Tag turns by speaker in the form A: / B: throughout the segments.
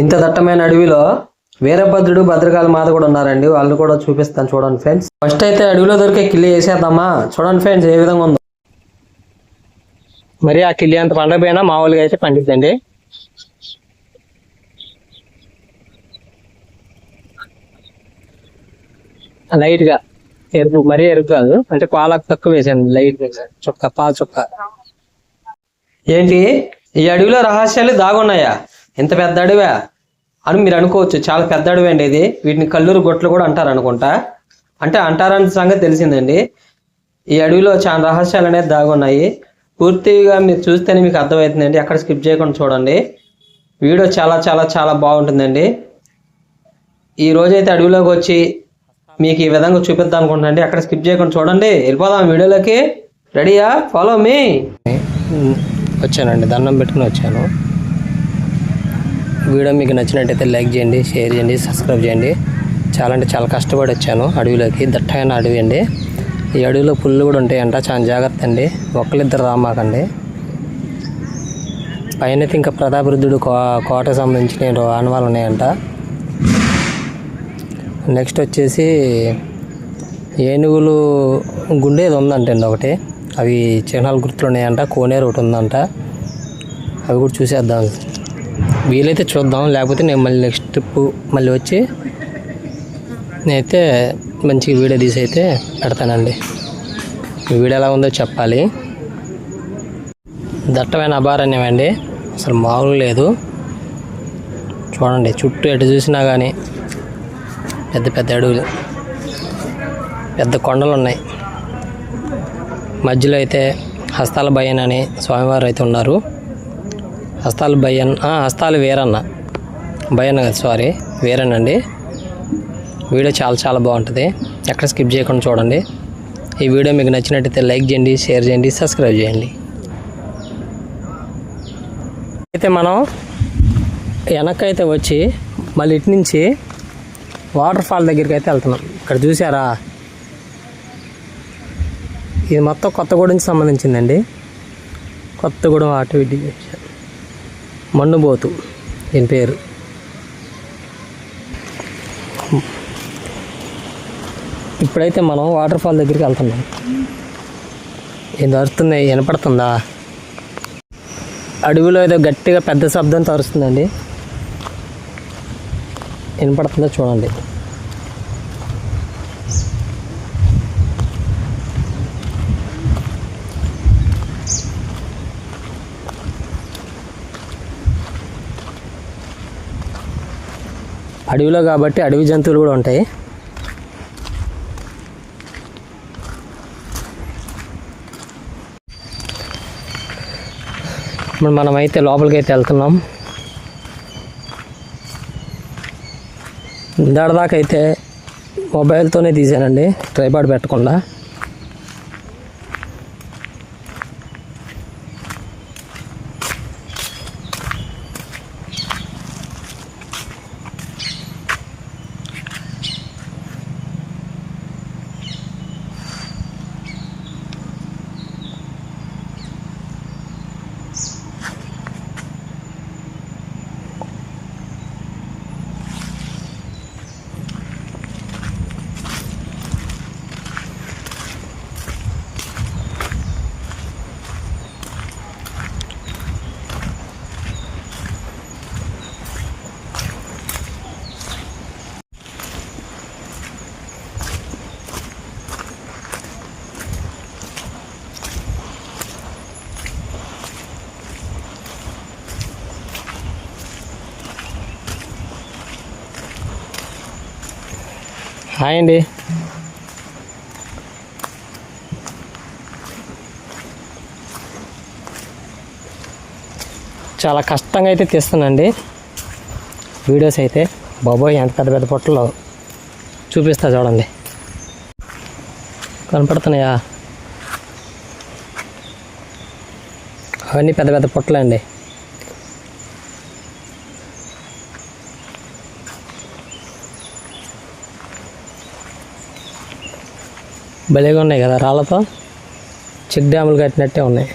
A: ఇంత దట్టమైన అడవిలో వీరభద్రుడు భద్రకాళి మాత కూడా ఉన్నారండి. వాళ్ళు కూడా చూపిస్తాను చూడండి ఫ్రెండ్స్. ఫస్ట్ అయితే అడవిలో దొరికే కిల్లి వేసేద్దామా? చూడండి ఫ్రెండ్స్ ఏ విధంగా ఉందో.
B: మరి ఆ కిల్లి అంత పండకపోయినా మామూలుగా అయితే పండిద్దండి. లైట్గా ఎరుపు మరీ ఎరుపు కాదు. అంటే పాలకు తక్కువ వేసాను లైట్ చుక్క పాల చుక్క.
A: ఏంటి? ఈ అడవిలో రహస్యాలు దాగున్నాయా? ఇంత పెద్ద అడవా? అని మీరు అనుకోవచ్చు. చాలా పెద్ద అడవి అండి ఇది. వీటిని కల్లూరు గొట్లు కూడా అంటారు అనుకుంటా. అంటే అంటారని సంగతి తెలిసిందండి. ఈ అడవిలో చాలా రహస్యాలు అనేది దాగున్నాయి పూర్తిగా మీరు చూస్తేనే మీకు అర్థమవుతుందండి. ఎక్కడ స్కిప్ చేయకుండా చూడండి. వీడియో చాలా చాలా చాలా బాగుంటుందండి. ఈ రోజైతే అడవిలోకి వచ్చి మీకు ఈ విధంగా చూపిద్దాం అనుకుంటున్నాండి అక్కడ స్కిప్ చేయకుండా చూడండి. వెళ్ళిపోదాం వీడియోలోకి. రెడీయా? Follow me.
B: వచ్చానండి. దండం పెట్టుకుని వచ్చాను. వీడియో మీకు నచ్చినట్టయితే లైక్ చేయండి షేర్ చేయండి సబ్స్క్రైబ్ చేయండి. చాలా అంటే చాలా కష్టపడి వచ్చాను అడవిలోకి దట్టమైన అడవి అండి. ఈ అడవిలో పుల్లు కూడా ఉంటాయంట చాలా జాగ్రత్త అండి. ఒక్కరిద్దరు రామాకండి. పైన అయితే ఇంకా ప్రతాపరుద్ధుడు కో కోటకు సంబంధించిన ఆనవాళ్ళు ఉన్నాయంట. నెక్స్ట్ వచ్చేసి ఏనుగులు గుండేది ఉందంటండి ఒకటి. అవి చిహ్నాలు గుర్తులు ఉన్నాయంట కోనేరు ఒకటి ఉందంట. అవి కూడా చూసేద్దాం. వీలైతే చూద్దాం. లేకపోతే నేను మళ్ళీ నెక్స్ట్ ట్రిప్ మళ్ళీ వచ్చి నేనైతే మంచి వీడియో తీసి అయితే పెడతానండి. వీడియో ఎలా ఉందో చెప్పాలి. దట్టమైన అభారణ్యం అండి. అసలు మామూలు లేదు. చూడండి చుట్టూ ఎటు చూసినా కానీ పెద్ద పెద్ద అడవులు పెద్ద కొండలు ఉన్నాయి. మధ్యలో అయితే హస్తాల భయన్ అని స్వామివారు అయితే ఉన్నారు. హస్తాలు భయన్ హస్తాలు వేరన్న. భయన్న కదా సారీ వేరేనండి వీడియో చాలా చాలా బాగుంటుంది. ఎక్కడ స్కిప్ చేయకుండా చూడండి. ఈ వీడియో మీకు నచ్చినట్టయితే లైక్ చేయండి షేర్ చేయండి సబ్స్క్రైబ్ చేయండి. అయితే మనం వెనకైతే వచ్చి మళ్ళీ ఇటు నుంచి వాటర్ ఫాల్ దగ్గరికి అయితే వెళ్తున్నాం. ఇక్కడ చూసారా ఇది మొత్తం కొత్తగూడెంకి సంబంధించిందండి. కొత్తగూడెం అటు ఇటు మన్నుబోతు. దీని పేరు? ఇప్పుడైతే మనం వాటర్ ఫాల్ దగ్గరికి వెళ్తున్నాం. ఏం తరుస్తుంది వినపడుతుందా? అడవిలో ఏదో గట్టిగా పెద్ద శబ్దం తరుస్తుందండి. వినపడుతుందో చూడండి. అడవిలో కాబట్టి అడవి జంతువులు కూడా ఉంటాయి. ఇప్పుడు మనమైతే లోపలికి అయితే వెళ్తున్నాం. ఇందాడదాకా అయితే మొబైల్తోనే తీసానండి ట్రైపాడ్ పెట్టకుండా. హాయ్ అండి. చాలా కష్టంగా అయితే తీస్తానండి వీడియోస్ అయితే. బాబోయ్ ఎంత పెద్ద పెద్ద పొట్టలో చూపిస్తా చూడండి. కనపడుతున్నాయా? అవన్నీ పెద్ద పెద్ద పొట్టలు భలేగా ఉన్నాయి కదా రాళ్ళతో? చెక్ డ్యాములు కట్టినట్టే ఉన్నాయి.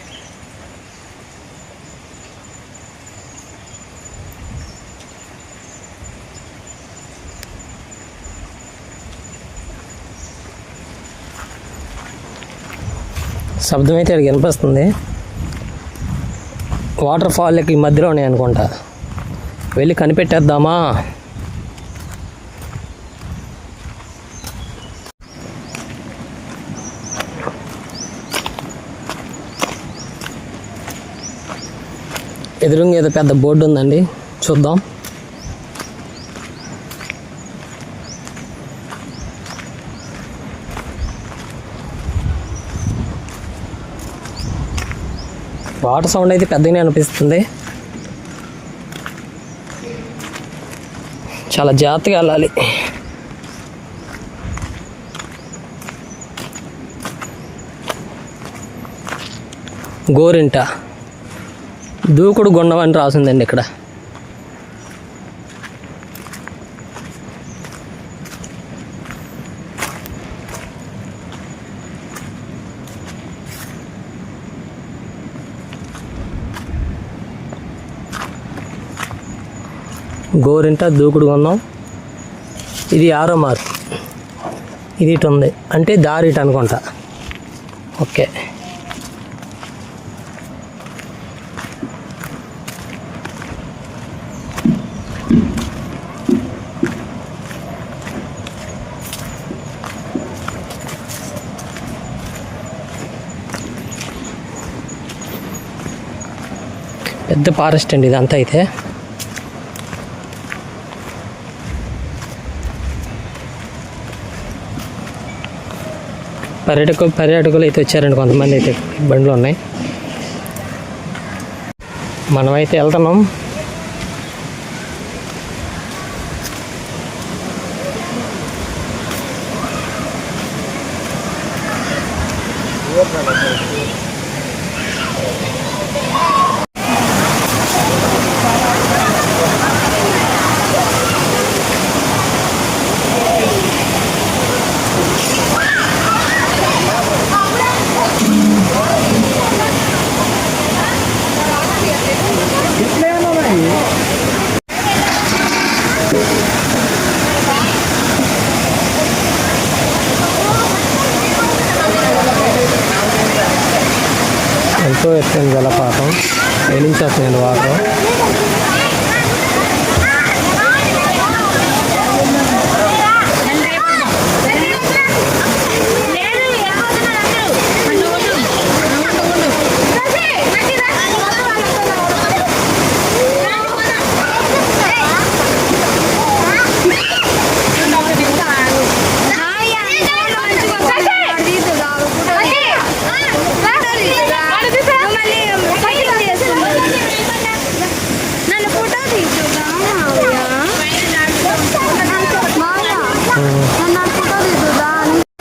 B: శబ్దమైతే ఇక్కడికి వినిపిస్తుంది. వాటర్ ఫాల్ ఈ మధ్యలో ఉన్నాయి అనుకుంటా. వెళ్ళి కనిపెట్టేద్దామా? ఎదురుగా ఏదో పెద్ద బోర్డు ఉందండి. చూద్దాం. వాటర్ సౌండ్ అయితే పెద్దగానే అనిపిస్తుంది. చాలా జాగ్రత్తగా వెళ్ళాలి. గోరింట. దూకుడు గుండం అని రాసిందండి ఇక్కడ. గోరింట దూకుడు గుండం. ఇది ఆరో మార్క్. ఇది ఇటు ఉంది. అంటే దారి ఇటు అనుకుంటా. ఓకే. పెద్ద ఫారెస్ట్ అండి ఇదంతా అయితే. పర్యాటకులు పర్యాటకులు అయితే వచ్చారండి కొంతమంది అయితే బండ్లు ఉన్నాయి. మనమైతే వెళ్తున్నాం. ఎంతో ఎత్తైన జలపాతం నుంచి వస్తున్నాయండి వాటర్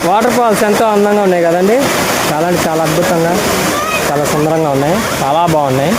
B: వాటర్ ఫాల్స్ ఎంతో అందంగా ఉన్నాయి కదండి. చాలా అంటే చాలా అద్భుతంగా చాలా సుందరంగా ఉన్నాయి. చాలా బాగున్నాయి.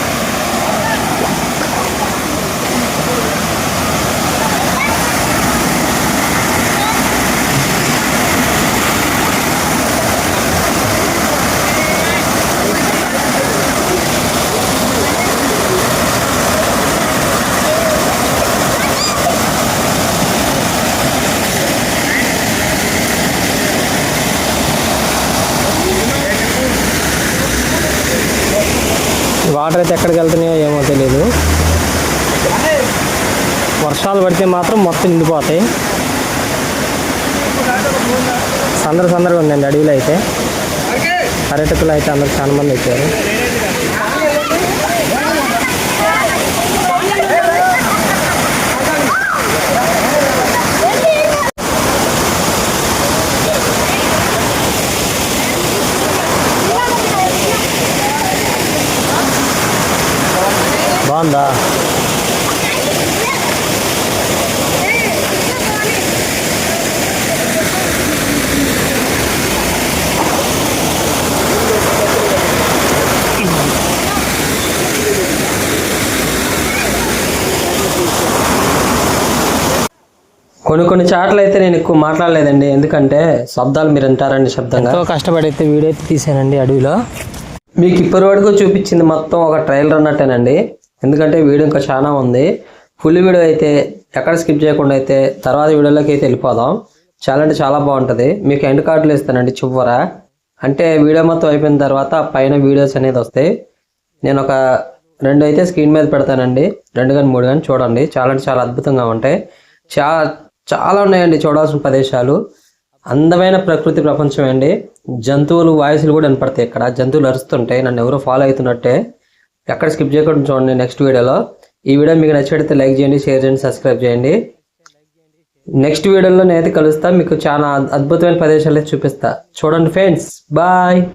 B: వాటర్ అయితే ఎక్కడికి వెళ్తున్నాయో ఏమో తెలియదు వర్షాలు పడితే మాత్రం మొత్తం నిండిపోతాయి. సందడి సందడిగా ఉందండి అడవిలో అయితే. పర్యాటకులు అయితే అందరు చాలా మంది వచ్చారు. బాగుందా?
A: కొన్ని కొన్ని చాట్ల అయితే నేను ఎక్కువ మాట్లాడలేదండి. ఎందుకంటే శబ్దాలు మీరు అంటారండి శబ్దంగా.
B: ఎంతో కష్టపడి అయితే వీడియో అయితే తీసానండి అడవిలో.
A: మీకు ఇప్పటి వరకు చూపించింది మొత్తం ఒక ట్రైలర్ అన్నట్టేనండి. ఎందుకంటే వీడియో ఇంకా చాలా ఉంది. ఫుల్ వీడియో అయితే ఎక్కడ స్కిప్ చేయకుండా అయితే తర్వాత వీడియోలోకి అయితే వెళ్ళిపోదాం. చాలా అంటే చాలా బాగుంటుంది. మీకు ఎండ్ కార్డులు ఇస్తానండి చివర.
B: అంటే వీడియో మొత్తం అయిపోయిన తర్వాత పైన వీడియోస్ అనేది వస్తాయి. నేను ఒక రెండు అయితే స్క్రీన్ మీద పెడతానండి. రెండు కానీ మూడు కానీ చూడండి. చాలా అంటే చాలా అద్భుతంగా ఉంటాయి. చాలా చాలా ఉన్నాయండి చూడాల్సిన ప్రదేశాలు. అందమైన ప్రకృతి ప్రపంచం అండి. జంతువులు వాయిస్లు కూడా వినపడతాయి ఇక్కడ. జంతువులు అరుస్తుంటాయి. నన్ను ఎవరో ఫాలో అవుతున్నట్టే. ఎక్కడ స్కిప్ చేయకుండా చూడండి నెక్స్ట్ వీడియోలో. ఈ వీడియో మీకు నచ్చితే లైక్ చేయండి షేర్ చేయండి సబ్స్క్రైబ్ చేయండి. నెక్స్ట్ వీడియోలో నేనైతే కలుస్తా. మీకు చాలా అద్భుతమైన ప్రదేశాలు అయితే చూపిస్తా. చూడండి ఫ్రెండ్స్ బాయ్.